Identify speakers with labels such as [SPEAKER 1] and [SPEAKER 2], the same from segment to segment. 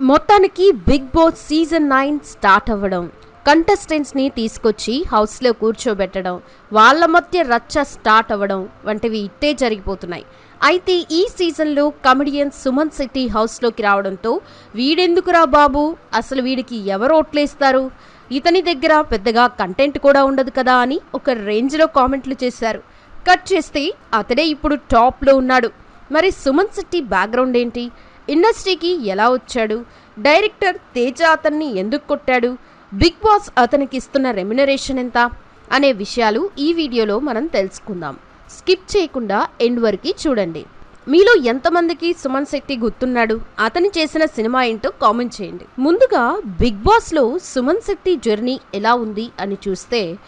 [SPEAKER 1] మొత్తానికి Bigg Boss season nine start అవ్వడం. కంటెస్టెంట్స్ని తీసుకొచ్చి హౌస్లో కూర్చోబెట్టడం వాళ్ళ మధ్య రచ్చ స్టార్ట్ అవ్వడం వంటివి ఇట్టే జరిగిపోతున్నాయి. అయితే ఈ సీజన్లో కమెడియన్ సుమన్ శెట్టి హౌస్లోకి రావడంతో వీడెందుకురా బాబు? అసలు వీడికి ఎవరు ఓట్లేస్తారు? ఇతని దగ్గర పెద్దగా కంటెంట్ కూడా ఉండదు కదా అని ఒక రేంజ్లో కామెంట్లు చేశారు. కట్ చేస్తే అతడే ఇప్పుడు టాప్లో ఉన్నాడు. మరి సుమన్ శెట్టి బ్యాక్గ్రౌండ్ ఏంటి? ఇండస్ట్రీకి ఎలా వచ్చాడు? డైరెక్టర్ తేజ అతన్ని ఎందుకు కొట్టాడు? బిగ్ బాస్ అతనికి ఇస్తున్న రెమ్యునరేషన్ ఎంత? అనే విషయాలు ఈ వీడియోలో మనం తెలుసుకుందాం. స్కిప్ చేయకుండా ఎండ్ వరకు చూడండి. మీలో ఎంతమందికి సుమన్ శెట్టి గుర్తున్నాడు? అతను చేసిన సినిమా ఏంటో కామెంట్ చేయండి. ముందుగా బిగ్ బాస్లో సుమన్ శెట్టి జర్నీ ఎలా ఉంది అని చూస్తే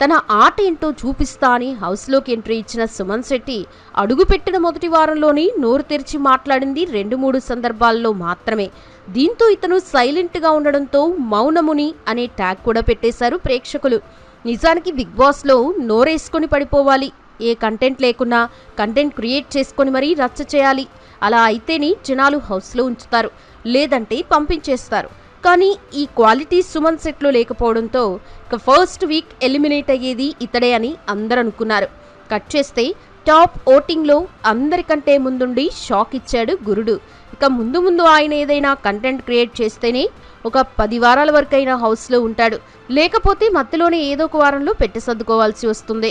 [SPEAKER 1] తన ఆట ఏంటో చూపిస్తా అని హౌస్లోకి ఎంట్రీ ఇచ్చిన సుమన్ శెట్టి అడుగుపెట్టిన మొదటి వారంలోనే నోరు తెరిచి మాట్లాడింది రెండు మూడు సందర్భాల్లో మాత్రమే. దీంతో ఇతను సైలెంట్గా ఉండడంతో మౌనముని అనే ట్యాగ్ కూడా పెట్టేశారు ప్రేక్షకులు. నిజానికి బిగ్ బాస్లో నోరేసుకొని పడిపోవాలి. ఏ కంటెంట్ లేకున్నా కంటెంట్ క్రియేట్ చేసుకొని మరీ రచ్చ చేయాలి. అలా అయితేనే జనాలు హౌస్లో ఉంచుతారు. లేదంటే పంపించేస్తారు. కానీ ఈ క్వాలిటీ సుమన్ సెట్లో లేకపోవడంతో ఇక ఫస్ట్ వీక్ ఎలిమినేట్ అయ్యేది ఇతడే అని అందరు అనుకున్నారు కట్ చేస్తే టాప్ ఓటింగ్లో అందరికంటే ముందుండి షాక్ ఇచ్చాడు గురుడు. ఇక ముందు ముందు ఆయన ఏదైనా కంటెంట్ క్రియేట్ చేస్తేనే ఒక పది వారాల వరకైనా హౌస్లో ఉంటాడు. లేకపోతే మధ్యలోనే ఏదో ఒక వారంలో పెట్టి సర్దుకోవాల్సి వస్తుంది.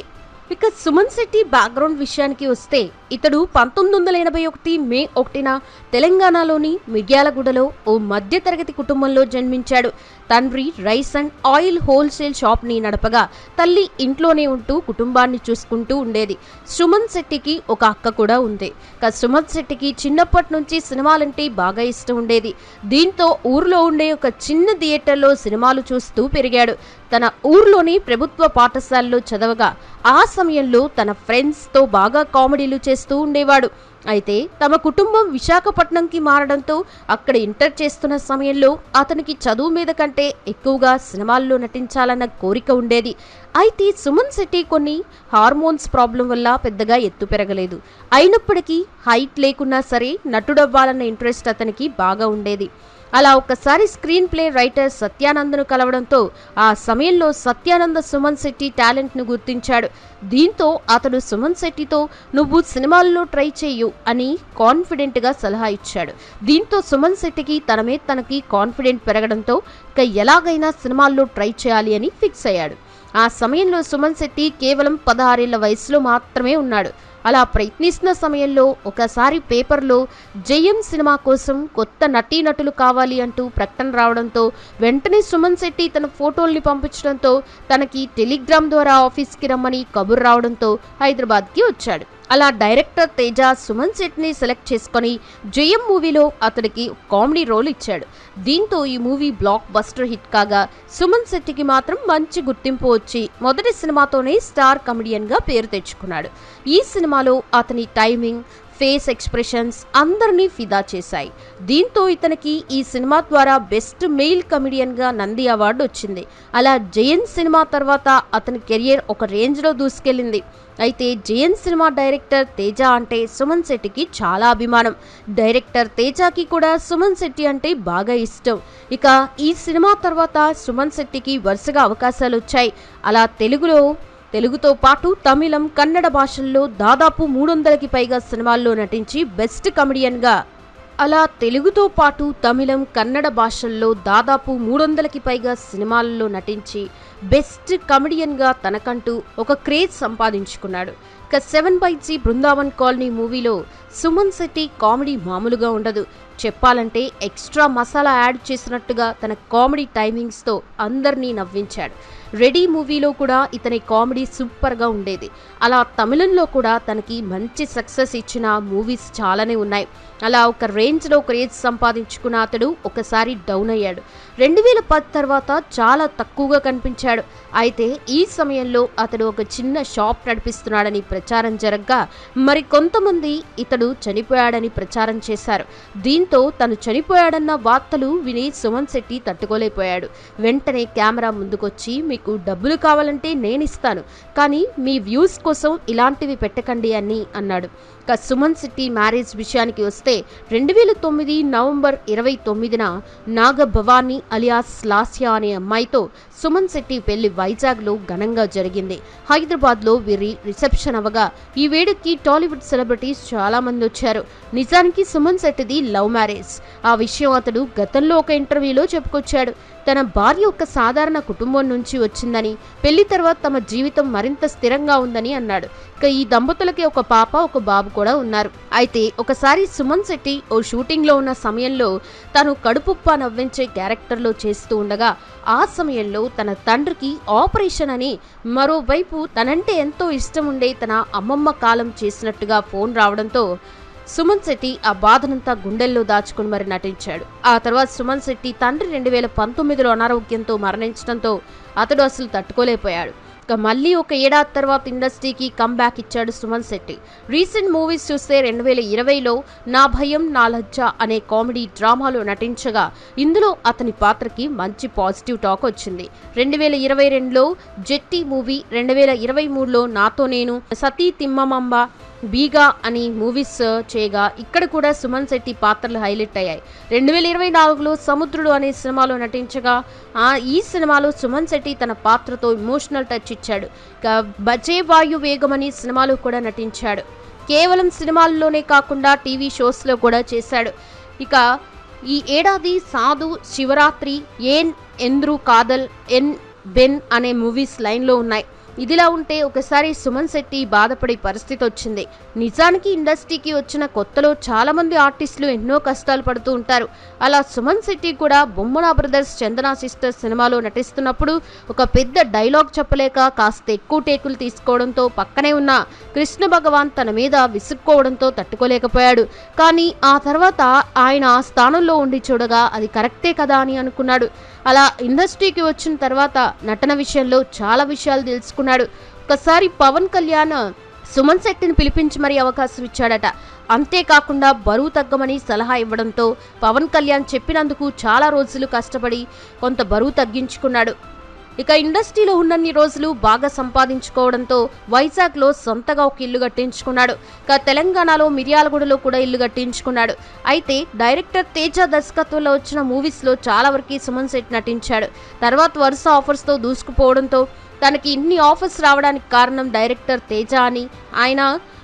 [SPEAKER 1] ఇక సుమన్ శెట్టి బ్యాక్గ్రౌండ్ విషయానికి వస్తే ఇతడు పంతొమ్మిది వందల ఎనభై ఒకటి మే ఒకటిన తెలంగాణలోని మిర్యాలగూడలో ఓ మధ్యతరగతి కుటుంబంలో జన్మించాడు. తండ్రి రైస్ అండ్ ఆయిల్ హోల్సేల్ షాప్ని నడపగా తల్లి ఇంట్లోనే ఉంటూ కుటుంబాన్ని చూసుకుంటూ ఉండేది. సుమన్ శెట్టికి ఒక అక్క కూడా ఉంది. ఇక సుమన్ శెట్టికి చిన్నప్పటి నుంచి సినిమాలంటే బాగా ఇష్టం ఉండేది. దీంతో ఊర్లో ఉండే ఒక చిన్న థియేటర్లో సినిమాలు చూస్తూ పెరిగాడు. తన ఊర్లోని ప్రభుత్వ పాఠశాలలో చదవగా ఆ సమయంలో తన ఫ్రెండ్స్తో బాగా కామెడీలు చేస్తూ ఉండేవాడు. అయితే తమ కుటుంబం విశాఖపట్నంకి మారడంతో అక్కడ ఇంటర్ చేస్తున్న సమయంలో అతనికి చదువు మీద కంటే ఎక్కువగా సినిమాల్లో నటించాలన్న కోరిక ఉండేది. అయితే సుమన్ శెట్టి కొన్ని హార్మోన్స్ ప్రాబ్లం వల్ల పెద్దగా ఎత్తు పెరగలేదు. అయినప్పటికీ హైట్ లేకున్నా సరే నటుడవ్వాలన్న ఇంట్రెస్ట్ అతనికి బాగా ఉండేది. అలా ఒక్కసారి స్క్రీన్ ప్లే రైటర్ సత్యానందను కలవడంతో ఆ సమయంలో సత్యానంద సుమన్ శెట్టి టాలెంట్ను గుర్తించాడు. దీంతో అతడు సుమన్ శెట్టితో నువ్వు సినిమాల్లో ట్రై చేయు అని కాన్ఫిడెంట్గా సలహా ఇచ్చాడు. దీంతో సుమన్ శెట్టికి తన మీద తనకి కాన్ఫిడెంట్ పెరగడంతో ఇక ఎలాగైనా సినిమాల్లో ట్రై చేయాలి అని ఫిక్స్ అయ్యాడు. ఆ సమయంలో సుమన్ శెట్టి కేవలం పదహారేళ్ళ వయసులో మాత్రమే ఉన్నాడు. అలా ప్రయత్నిస్తున్న సమయంలో ఒకసారి పేపర్లో జయం సినిమా కోసం కొత్త నటీనటులు కావాలి అంటూ ప్రకటన రావడంతో వెంటనే సుమన్ శెట్టి తన ఫోటోల్ని పంపించడంతో తనకి టెలిగ్రామ్ ద్వారా ఆఫీస్కి రమ్మని కబుర్ రావడంతో హైదరాబాద్కి వచ్చాడు. అలా డైరెక్టర్ తేజ సుమన్ సెట్ని సెలెక్ట్ చేసుకొని జయం మూవీలో అతనికి కామెడీ రోల్ ఇచ్చాడు. దీంతో ఈ మూవీ బ్లాక్ బస్టర్ హిట్ కాగా సుమన్ శెట్టికి మాత్రం మంచి గుర్తింపు వచ్చి మొదటి సినిమాతోనే స్టార్ కమెడియన్గా పేరు తెచ్చుకున్నాడు. ఈ సినిమాలో అతని టైమింగ్ ఫేస్ ఎక్స్ప్రెషన్స్ అందరినీ ఫిదా చేశాయి. దీంతో ఇతనికి ఈ సినిమా ద్వారా బెస్ట్ మెయిల్ కమెడియన్గా నంది అవార్డు వచ్చింది. అలా జయన్ సినిమా తర్వాత అతని కెరియర్ ఒక రేంజ్లో దూసుకెళ్ళింది. అయితే జయన్ సినిమా డైరెక్టర్ తేజ అంటే సుమన్ శెట్టికి చాలా అభిమానం. డైరెక్టర్ తేజకి కూడా సుమన్ శెట్టి అంటే బాగా ఇష్టం. ఇక ఈ సినిమా తర్వాత సుమన్ శెట్టికి వరుసగా అవకాశాలు వచ్చాయి. అలా తెలుగులో తెలుగుతో పాటు తమిళం కన్నడ భాషల్లో దాదాపు మూడు వందలకి పైగా సినిమాల్లో నటించి బెస్ట్ కమెడియన్గా. అలా తెలుగుతో పాటు తమిళం కన్నడ భాషల్లో దాదాపు మూడు వందలకి పైగా సినిమాల్లో నటించి బెస్ట్ కమెడియన్గా తనకంటూ ఒక క్రేజ్ సంపాదించుకున్నాడు. ఇక seven by G Brindavan colony మూవీలో సుమన్ శెట్టి కామెడీ మామూలుగా ఉండదు. చెప్పాలంటే ఎక్స్ట్రా మసాలా యాడ్ చేసినట్టుగా తన కామెడీ టైమింగ్స్తో అందరినీ నవ్వించాడు. రెడీ మూవీలో కూడా ఇతని కామెడీ సూపర్గా ఉండేది. అలా తమిళంలో కూడా తనకి మంచి సక్సెస్ ఇచ్చిన మూవీస్ చాలానే ఉన్నాయి. అలా ఒక రేంజ్లో క్రేజ్ సంపాదించుకున్న అతడు ఒకసారి డౌన్ అయ్యాడు. రెండు వేల పది తర్వాత చాలా తక్కువగా కనిపించాడు. అయితే ఈ సమయంలో అతడు ఒక చిన్న షాప్ నడిపిస్తున్నాడని ప్రచారం జరగ్గా మరి కొంతమంది ఇతడు చనిపోయాడని ప్రచారం చేశారు. దీంతో తను చనిపోయాడన్న వార్తలు విని సుమన్ శెట్టి తట్టుకోలేకపోయాడు. వెంటనే కెమెరా ముందుకొచ్చి మీకు డబ్బులు కావాలంటే నేను ఇస్తాను కానీ మీ వ్యూస్ కోసం ఇలాంటివి పెట్టకండి అని అన్నాడు. ఇక సుమన్ శెట్టి మ్యారేజ్ విషయానికి వస్తే రెండు వేల తొమ్మిది నవంబర్ ఇరవై తొమ్మిదిన నాగ భవానీ అలియాస్ లాస్యా అనే అమ్మాయితో సుమన్ శెట్టి పెళ్ళి వైజాగ్లో ఘనంగా జరిగింది. హైదరాబాద్లో వీరి రిసెప్షన్ అవగా ఈ వేడుకి టాలీవుడ్ సెలబ్రిటీస్ చాలా మంది వచ్చారు. నిజానికి సుమన్ శెట్టిది లవ్ మ్యారేజ్. ఆ విషయం అతడు గతంలో ఒక ఇంటర్వ్యూలో చెప్పుకొచ్చాడు. తన భార్య ఒక సాధారణ కుటుంబం నుంచి వచ్చిందని పెళ్ళి తర్వాత తమ జీవితం మరింత స్థిరంగా ఉందని అన్నాడు. ఇక ఈ దంపతులకి ఒక పాప ఒక బాబు కూడా ఉన్నారు. అయితే ఒకసారి సుమన్ శెట్టి ఓ షూటింగ్లో ఉన్న సమయంలో తను కడుపుప్ప నవ్వించే క్యారెక్టర్లో చేస్తూ ఉండగా ఆ సమయంలో తన తండ్రికి ఆపరేషన్ అని మరోవైపు తనంటే ఎంతో ఇష్టం ఉండే తన అమ్మమ్మ కాలం చేసినట్టుగా ఫోన్ రావడంతో సుమన్ శెట్టి ఆ బాధనంతా గుండెల్లో దాచుకుని మరి నటించాడు. ఆ తర్వాత సుమన్ శెట్టి తండ్రి రెండు వేల పంతొమ్మిదిలో అనారోగ్యంతో మరణించడంతో అతడు అసలు తట్టుకోలేకపోయాడు. ఇక మళ్ళీ ఒక ఏడాది తర్వాత ఇండస్ట్రీకి కమ్బ్యాక్ ఇచ్చాడు సుమన్ శెట్టి. రీసెంట్ మూవీస్ చూస్తే రెండు వేల ఇరవైలో నా భయం నా లజ్జ అనే కామెడీ డ్రామాలో నటించగా ఇందులో అతని పాత్రకి మంచి పాజిటివ్ టాక్ వచ్చింది. రెండు వేల ఇరవై రెండులో జెట్టి మూవీ రెండు వేల ఇరవై మూడులో నాతో నేను సతీ తిమ్మమంబ బీగా అని మూవీస్ చేయగా ఇక్కడ కూడా సుమన్ శెట్టి పాత్రలు హైలైట్ అయ్యాయి. రెండు వేల ఇరవై నాలుగులో సముద్రుడు అనే సినిమాలో నటించగా ఆ ఈ సినిమాలో సుమన్ శెట్టి తన పాత్రతో ఇమోషనల్ టచ్ ఇచ్చాడు. ఇక బజే వాయు వేగం అనే సినిమాలో కూడా నటించాడు. కేవలం సినిమాల్లోనే కాకుండా టీవీ షోస్లో కూడా చేశాడు. ఇక ఈ ఏడాది సాధు శివరాత్రి ఏన్ ఎంద్రు కాదల్ ఎన్ బెన్ అనే మూవీస్ లైన్లో ఉన్నాయి. ఇదిలా ఉంటే ఒకసారి సుమన్ శెట్టి బాధపడే పరిస్థితి వచ్చింది. నిజానికి ఇండస్ట్రీకి వచ్చిన కొత్తలో చాలా మంది ఆర్టిస్టులు ఎన్నో కష్టాలు పడుతూ ఉంటారు. అలా సుమన్ శెట్టి కూడా బొమ్మన బ్రదర్స్ చందన సిస్టర్ సినిమాలో నటిస్తున్నప్పుడు ఒక పెద్ద డైలాగ్ చెప్పలేక కాస్త ఎక్కువ టేకులు తీసుకోవడంతో పక్కనే ఉన్న కృష్ణ భగవాన్ తన మీద విసుక్కోవడంతో తట్టుకోలేకపోయాడు. కానీ ఆ తర్వాత ఆయన ఆ స్థానంలో ఉండి చూడగా అది కరెక్టే కదా అని అనుకున్నాడు. అలా ఇండస్ట్రీకి వచ్చిన తర్వాత నటన విషయంలో చాలా విషయాలు తెలుసుకున్నాడు ఒకసారి పవన్ కళ్యాణ్ సుమన్ శెట్టిని పిలిపించి మరీ అవకాశం ఇచ్చాడట. అంతేకాకుండా బరువు తగ్గమని సలహా ఇవ్వడంతో పవన్ కళ్యాణ్ చెప్పినందుకు చాలా రోజులు కష్టపడి కొంత బరువు తగ్గించుకున్నాడు. ఇక ఇండస్ట్రీలో ఉన్నన్ని రోజులు బాగా సంపాదించుకోవడంతో వైజాగ్లో సొంతగా ఒక ఇల్లు కట్టించుకున్నాడు. ఇక తెలంగాణలో మిర్యాలగూడలో కూడా ఇల్లు కట్టించుకున్నాడు. అయితే డైరెక్టర్ తేజ దర్శకత్వంలో వచ్చిన మూవీస్లో చాలా వరకు సుమన్ శెట్టి నటించాడు. తర్వాత వరుస ఆఫర్స్తో దూసుకుపోవడంతో తనకి ఇన్ని ఆఫర్స్ రావడానికి కారణం డైరెక్టర్ తేజ అని. ఆయన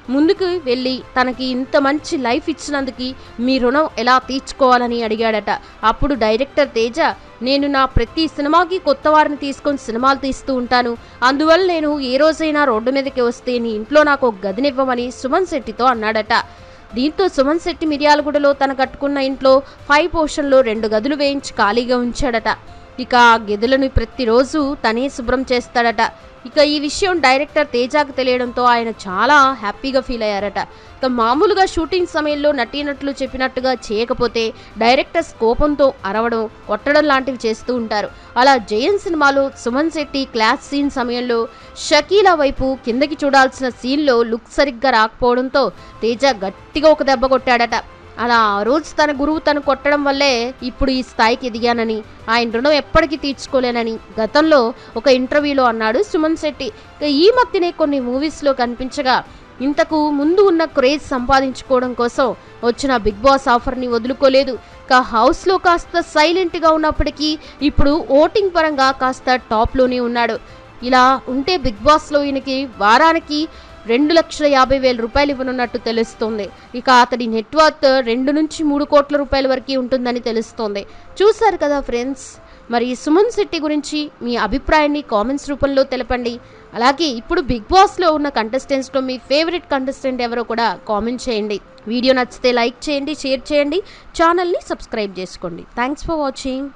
[SPEAKER 1] ముందుకు వెళ్ళి తనకి ఇంత మంచి లైఫ్ ఇచ్చినందుకు మీ రుణం ఎలా తీర్చుకోవాలని అడిగాడట. అప్పుడు డైరెక్టర్ తేజ నేను నా ప్రతి సినిమాకి కొత్త వారిని తీసుకొని సినిమాలు తీస్తూ ఉంటాను. అందువల్ల నేను ఏ రోజైనా రోడ్డు మీదకి వస్తే నీ ఇంట్లో నాకు ఒక గదినివ్వమని సుమన్ శెట్టితో అన్నాడట. దీంతో సుమన్ శెట్టి మిర్యాలగూడలో తన కట్టుకున్న ఇంట్లో ఫైవ్ పోర్షన్లో రెండు గదులు వేయించి ఖాళీగా ఉంచాడట. ఇక ఆ గదులను ప్రతిరోజు తనే శుభ్రం చేస్తాడట. ఇక ఈ విషయం డైరెక్టర్ తేజాకు తెలియడంతో ఆయన చాలా హ్యాపీగా ఫీల్ అయ్యారట. ఇక మామూలుగా షూటింగ్ సమయంలో నటీనట్లు చెప్పినట్టుగా చేయకపోతే డైరెక్టర్స్ కోపంతో అరవడం కొట్టడం లాంటివి చేస్తూ ఉంటారు. అలా జయన్ సినిమాలో సుమన్ శెట్టి క్లాస్ సీన్ సమయంలో షకీలా వైపు కిందకి చూడాల్సిన సీన్లో లుక్ సరిగ్గా రాకపోవడంతో తేజ గట్టిగా ఒక దెబ్బ కొట్టాడట. అలా ఆ రోజు తన గురువు తను కొట్టడం వల్లే ఇప్పుడు ఈ స్థాయికి ఎదిగానని ఆయన రుణం ఎప్పటికీ తీర్చుకోలేనని గతంలో ఒక ఇంటర్వ్యూలో అన్నాడు సుమన్ శెట్టి. ఈ మధ్యనే కొన్ని మూవీస్లో కనిపించగా ఇంతకు ముందు ఉన్న క్రేజ్ సంపాదించుకోవడం కోసం వచ్చిన బిగ్ బాస్ ఆఫర్ని వదులుకోలేదు. కా హౌస్లో కాస్త సైలెంట్గా ఉన్నప్పటికీ ఇప్పుడు ఓటింగ్ పరంగా కాస్త టాప్లోనే ఉన్నాడు. ఇలా ఉంటే బిగ్ బాస్లో ఈయనకి వారానికి రెండు లక్షల యాభై వేల రూపాయలు ఇవ్వనున్నట్టు తెలుస్తోంది. ఇక అతడి నెట్వర్త్ రెండు నుంచి మూడు కోట్ల రూపాయల వరకు ఉంటుందని తెలుస్తోంది. చూశారు కదా ఫ్రెండ్స్? మరి సుమన్ శెట్టి గురించి మీ అభిప్రాయాన్ని కామెంట్స్ రూపంలో తెలపండి. అలాగే ఇప్పుడు బిగ్ బాస్లో ఉన్న కంటెస్టెంట్స్లో మీ ఫేవరెట్ కంటెస్టెంట్ ఎవరో కూడా కామెంట్ చేయండి. వీడియో నచ్చితే లైక్ చేయండి షేర్ చేయండి. ఛానల్ని సబ్స్క్రైబ్ చేసుకోండి. Thanks for watching